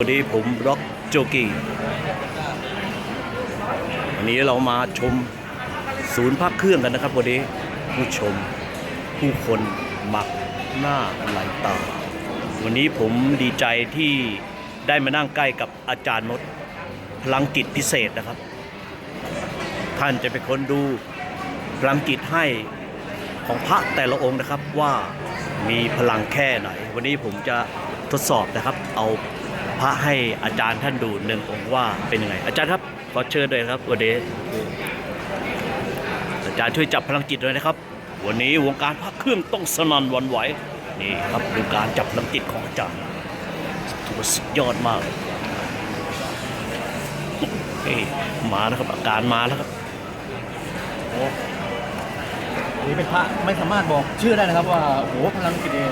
วันนี้ผมร็อกโจกี้วันนี้เรามาชมศูนย์พักเครื่องกันนะครับวันนี้ผู้ชมผู้คนมักหน้าไหลตา วันนี้ผมดีใจที่ได้มานั่งใกล้กับอาจารย์มดพลังกิจพิเศษนะครับ ท่านจะเป็นคนดูพลังกิจให้ของพระแต่ละองค์นะครับว่ามีพลังแค่ไหน วันนี้ผมจะทดสอบนะครับเอา พระให้อาจารย์ท่านดูหนึ่งองค์ว่าเป็นยังไง อาจารย์ครับขอเชิญเลยครับวันนี้อาจารย์ช่วยจับพลังจิตเลยนะครับ วันนี้วงการพระเครื่องต้องสนั่นหวันไหวนี่ครับดูการจับพลังจิตของอาจารย์ถือว่าสุดยอดมากนี่มาแล้วครับอาการมาแล้วครับนี่เป็นพระไม่สามารถบอกชื่อได้นะครับว่าโอ้โหพลังจิตเอง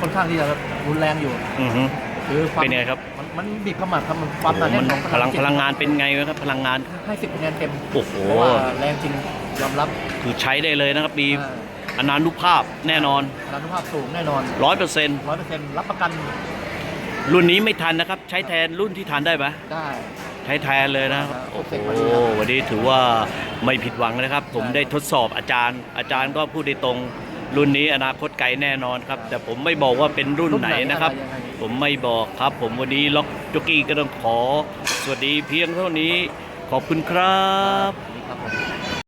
ค่อนข้างที่จะรุนแรงอยู่ อือฮึ คือความเป็นไงครับ มันมันบีบขมับครับมันความหนาแน่มันนของพลังจิตพลังงานเป็นไงครับ พลังงานให้สิบคะแนนเต็มโอ้โหเพราะว่าแรงจริงยอมรับคือใช้ได้เลยนะครับมีอ่าอนานุภาพแน่นอนพลังภาพสูงแน่นอนร้อยเปอร์เซ็นต์ร้อยเปอร์เซ็นต์รับประกัน รุ่นนี้ไม่ทันนะครับ ใช้แทนรุ่นที่ทันได้ไหมได้ใช้แทนเลยนะครับครับโอ้โหเสร็จพอดีครับวันนี้ถือว่าไม่ผิดหวังนะครับ ผมใช่ได้ทดสอบอาจารย์ อาจารย์ก็พูดได้ตรง รุ่นนี้อนาคตไกลแน่นอนครับ แต่ผมไม่บอกว่าเป็นรุ่นไหนนะครับยังไงผมไม่บอกครับ ผมวันนี้ล็อกจ็อกกี้ก็ต้องขอ สวัสดีเพียงเท่านี้ ขอบคุณครับนี่ครับผม